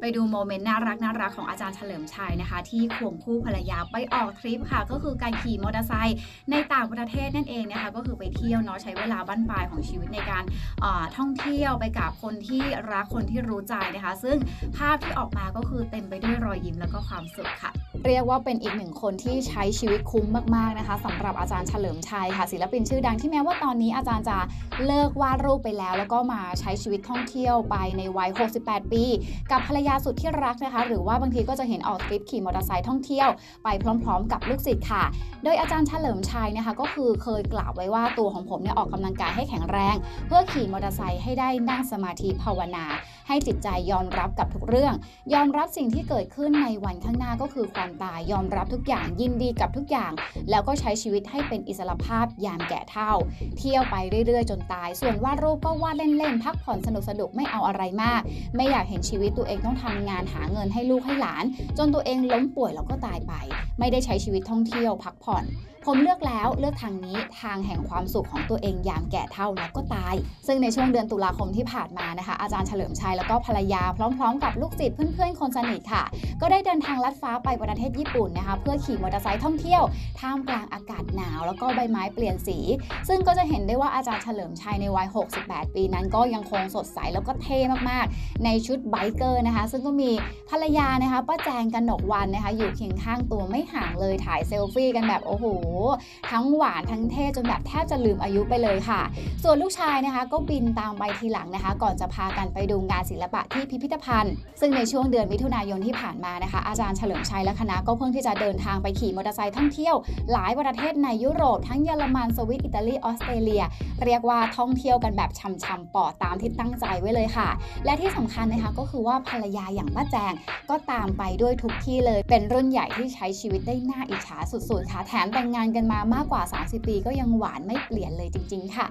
ไปดูโมเมนต์น่ารักน่ารักของอาจารย์เฉลิมชัยนะคะ ที่ควงคู่ภรรยาไปออกทริปค่ะ ก็คือการขี่มอเตอร์ไซค์ในต่างประเทศนั่นเองนะคะ ก็คือไปเที่ยวเนาะใช้เวลาบั้นปลายของชีวิตในการท่องเที่ยวไปกับคนที่รักคนที่รู้ใจนะคะ ซึ่งภาพที่ออกมาก็คือเต็มไปด้วยรอยยิ้มแล้วก็ความสุขค่ะ เรียกว่าเป็นอีกหนึ่งคนที่ใช้ชีวิตคุ้มมากๆนะคะสำหรับอาจารย์เฉลิมชัยค่ะ ศิลปินชื่อดังที่แม้ว่าตอนนี้อาจารย์จะเลิกวาดรูปไปแล้ว แล้วก็มาใช้ชีวิตท่องเที่ยวไปในวัย 68 ปี กับภรรยายาสุดที่รักนะคะ หรือว่าบางทีก็จะเห็นออกทริปขี่มอเตอร์ไซค์ท่องเที่ยวไปพร้อม ๆ กับลูกศิษย์ค่ะ โดยอาจารย์เฉลิมชัยนะคะ ก็คือเคยกล่าวไว้ว่าตัวของผมเนี่ยออกกำลังกายให้แข็งแรง เพื่อขี่มอเตอร์ไซค์ให้ได้นั่งสมาธิภาวนา ให้จิตใจยอมรับกับทุกเรื่อง ยอมรับสิ่งที่เกิดขึ้นในวันข้างหน้าก็คือความตายยอมรับทุกอย่างยินดีกับทุกอย่าง แล้วก็ใช้ชีวิตให้เป็นอิสระภาพยามแก่เฒ่า เที่ยวไปเรื่อยๆ จนตาย ส่วนวาดรูปก็วาดเล่นๆพักผ่อนสนุกๆไม่เอาอะไรมาก ไม่อยากเห็นชีวิตตัวเองต้องทำงานหาเงินให้ลูกให้หลาน จนตัวเองล้มป่วยแล้วก็ตายไป ไม่ได้ใช้ชีวิตท่องเที่ยวพักผ่อน ผมเลือกแล้วเลือกทางนี้ทางแห่งความสุขของตัวเองยามแก่เฒ่าแล้วก็ตาย ซึ่งในช่วงเดือนตุลาคมที่ผ่านมานะคะ อาจารย์เฉลิมชัยแล้วก็ภรรยาพร้อมๆ กับลูกศิษย์เพื่อนๆคนสนิทค่ะ ก็ได้เดินทางลัดฟ้าไปประเทศญี่ปุ่นนะคะ เพื่อขี่มอเตอร์ไซค์ท่องเที่ยว ท่ามกลางอากาศหนาว แล้วก็ใบไม้เปลี่ยนสี ซึ่งก็จะเห็นได้ว่าอาจารย์เฉลิมชัยในวัย 68 ปีนั้น ก็ยังคงสดใสแล้วก็เท่มากๆ ในชุดไบเกอร์นะคะ ซึ่งก็มีภรรยานะคะป้าแจงกันหนกวันนะคะ อยู่เคียงข้างตัวไม่ห่างเลยถ่ายเซลฟี่กันแบบโอ้โหทั้งหวานทั้งเท่จนแบบแทบจะลืมอายุไปเลยค่ะ ส่วนลูกชายนะคะ ก็บินตามไปทีหลังนะคะ ก่อนจะพากันไปดูงานศิลปะที่พิพิธภัณฑ์ ซึ่งในช่วงเดือนมิถุนายนที่ผ่านมานะคะ อาจารย์เฉลิมชัยและคณะก็เพิ่งที่จะเดินทางไปขี่มอเตอร์ไซค์ท่องเที่ยวหลายประเทศในยุโรปทั้งเยอรมันสวิตอิตาลีออสเตรเลีย เรียกว่าท่องเที่ยวกันแบบช่ำๆปอดตามที่ตั้งใจไว้เลยค่ะ และที่สำคัญนะคะก็คือว่าภรรยาอย่างป้าแจงก็ตามไปด้วยทุกที่เลยเป็นรุ่นใหญ่ที่ใช้ชีวิตได้น่าอิจฉาสุดๆค่ะแถมแต่งงานกันมามากกว่า 30 ปีก็ยังหวานไม่เปลี่ยนเลยจริง ๆ ค่ะ